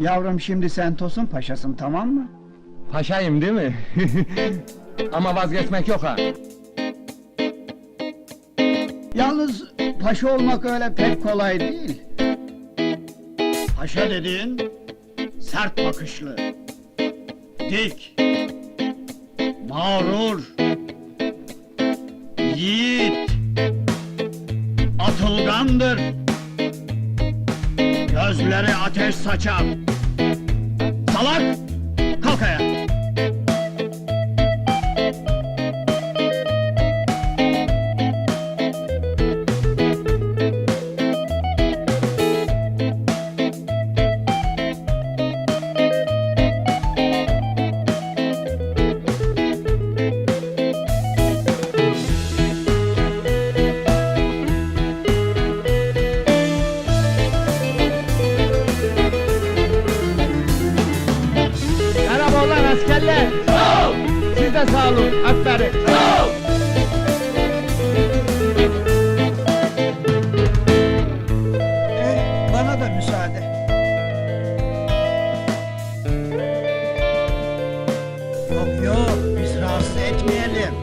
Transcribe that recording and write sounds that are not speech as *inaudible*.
Yavrum şimdi sen Tosun Paşasın tamam mı? Paşayım değil mi? *laughs* Ama vazgeçmek yok ha. Yalnız paşa olmak öyle pek kolay değil. Paşa dediğin sert bakışlı, dik, mağrur, yiğit, atılgandır. Gözleri ateş saçar. Salak! olan askerler. Sağ ol. Siz de sağ olun. Aferin. Sağ ol. Müsaade. Yok yok biz rahatsız etmeyelim.